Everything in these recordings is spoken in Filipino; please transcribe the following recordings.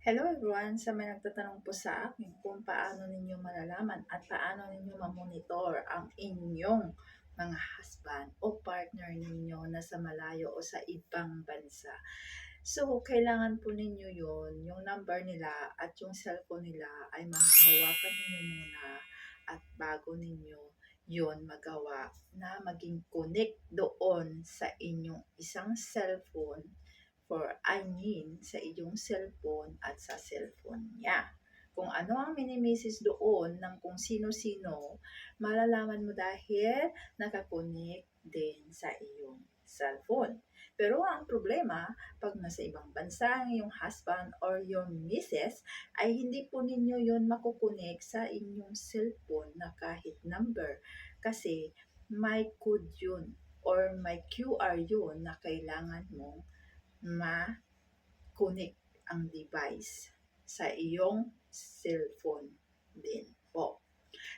Hello everyone! Sa may nagtatanong po sa akin kung paano ninyo malalaman at paano ninyo mamonitor ang inyong mga husband o partner ninyo na sa malayo o sa ibang bansa. So, kailangan po ninyo yon yung number nila at yung cellphone nila ay mahahawakan ninyo muna at bago ninyo yon magawa na maging connect doon sa inyong isang cellphone for I mean sa iyong cellphone at sa cellphone niya. Kung ano ang minimisis doon ng kung sino-sino, malalaman mo dahil nakakonek din sa iyong cellphone. Pero ang problema, pag nasa ibang bansa ang iyong husband or your missus, ay hindi po ninyo yon makukonek sa inyong cellphone na kahit number. Kasi may code yun or may QR yun na kailangan mong ma-connect ang device sa iyong cellphone din po.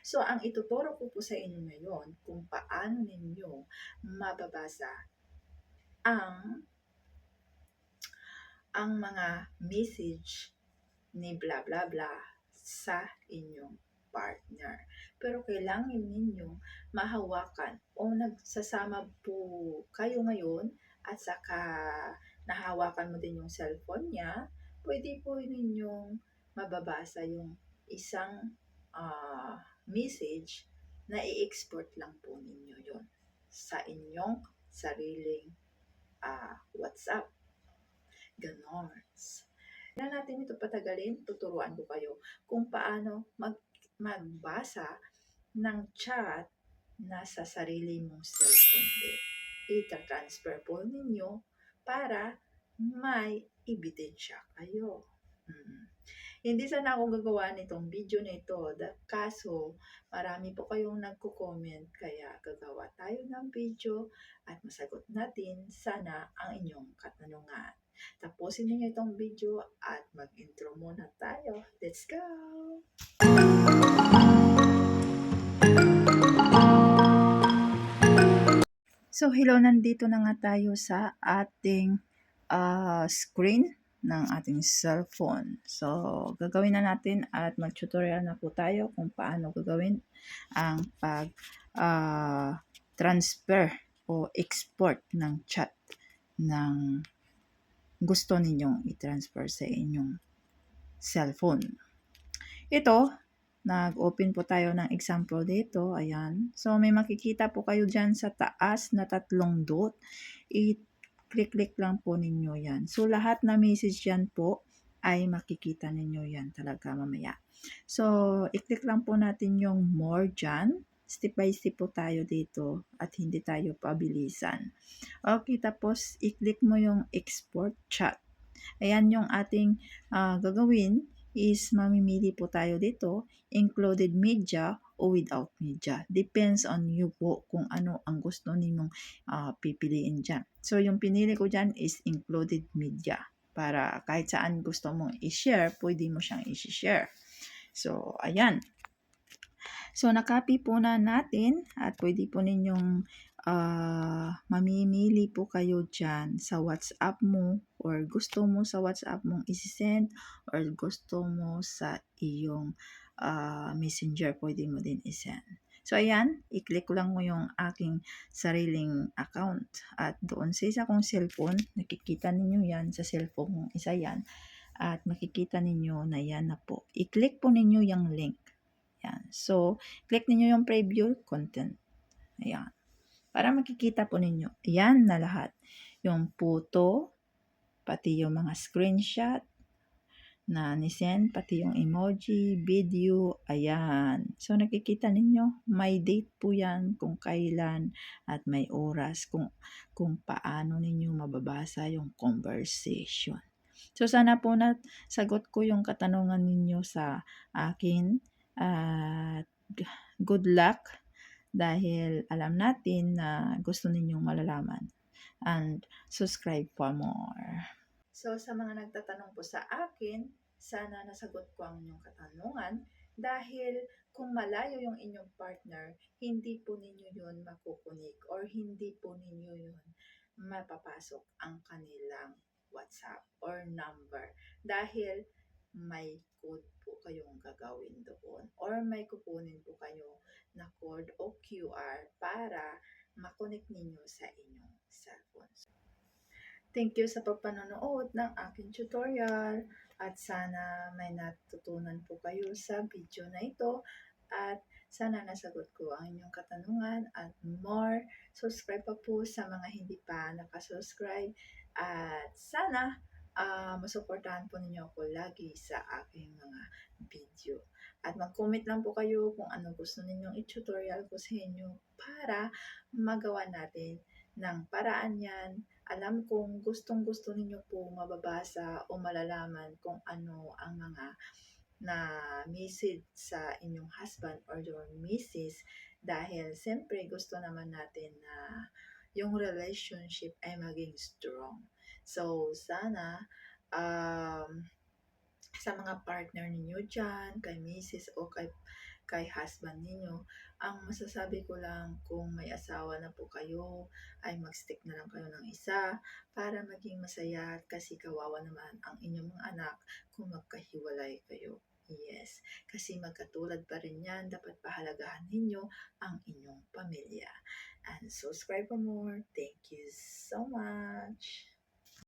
So, ang ituturo ko po sa inyo ngayon kung paano ninyo mababasa ang ang mga message ni bla bla bla sa inyong partner. Pero kailangan ninyong mahawakan o nagsasama po kayo ngayon at saka nahawakan mo din yung cellphone niya, pwede po ninyong mababasa yung isang ah, message na i-export lang po ninyo yon sa inyong sariling ah, WhatsApp. Ganon. Na natin ito patagalin, tuturuan ko kayo kung paano mag, magbasa ng chat na sa sarili mong cellphone. Ita-transfer po ninyo para may ebidensya kayo. Mm. Hindi sana ako gagawa nitong video na ito. Da- Kaso, marami po kayong nagko-comment kaya gagawa tayo ng video at masagot natin sana ang inyong katanungan. Tapusin niyo itong video at mag-intro muna tayo. Let's go! So, hello, nandito na nga tayo sa ating ah, screen ng ating cellphone. So, gagawin na natin at mag-tutorial na po tayo kung paano gagawin ang pag ah, o export ng chat ng gusto ninyong i-transfer sa inyong cellphone. Ito, nag-open po tayo ng example dito. Ayan. So, may makikita po kayo dyan sa taas na tatlong dot. I-click-click lang po ninyo yan. So, lahat na message yan po ay makikita ninyo yan talaga mamaya. So, i-click lang po natin yung more dyan. Step by step po tayo dito at hindi tayo pabilisan. Okay, tapos i-click mo yung export chat. Ayan yung ating ah, gagawin is mamimili po tayo dito, included media o without media. Depends on you po kung ano ang gusto ninyong ah, pipiliin dyan. So, yung pinili ko dyan is included media. Para kahit saan gusto mong i-share, pwede mo siyang i-share. So, ayan. So, nakopy po na natin at pwede po ninyong ah, mamimili po kayo dyan sa WhatsApp mo or gusto mo sa WhatsApp mong isi-send or gusto mo sa iyong ah, messenger, pwede mo din i-send. So, ayan, i-click lang mo yung aking sariling account. At doon sa isa kong cellphone, nakikita ninyo yan sa cellphone kong isa yan. At makikita ninyo na yan na po. I-click po ninyo yung link. Yan. So, click ninyo yung preview content. Ayan. Para makikita po ninyo. Yan na lahat. Yung photo, pati yung mga screenshot na nisend, pati yung emoji, video, ayan. So, nakikita ninyo, may date po yan kung kailan at may oras kung, kung paano ninyo mababasa yung conversation. So, sana po na sagot ko yung katanungan ninyo sa akin at good luck dahil alam natin na gusto ninyong malalaman. And subscribe for more. So sa mga nagtatanong po sa akin, sana nasagot ko ang inyong katanungan dahil kung malayo yung inyong partner, hindi po ninyo yun makukunik or hindi po ninyo yun mapapasok ang kanilang WhatsApp or number. Dahil may code po kayong gagawin or may kukunin po kayo na code o QR para makonect ninyo sa inyong cellphone. Thank you sa pagpanonood ng aking tutorial at sana may natutunan po kayo sa video na ito at sana nasagot ko ang inyong katanungan at more. Subscribe pa po sa mga hindi pa nakasubscribe at sana ah masuportahan po ninyo ako lagi sa aking mga video. At mag-comment lang po kayo kung ano gusto ninyong i-tutorial ko sa inyo para magawa natin ng paraan yan. Alam kong gustong gusto ninyo po mababasa o malalaman kung ano ang mga na message sa inyong husband or your missus dahil siyempre gusto naman natin na yung relationship ay maging strong. So, sana um, sa mga partner ninyo dyan, kay misis o kay, kay husband ninyo, ang masasabi ko lang kung may asawa na po kayo, ay mag-stick na lang kayo ng isa para maging masaya kasi kawawa naman ang inyong mga anak kung magkahiwalay kayo. Yes, kasi magkatulad pa rin yan, dapat pahalagahan ninyo ang inyong pamilya. And subscribe for more. Thank you so much.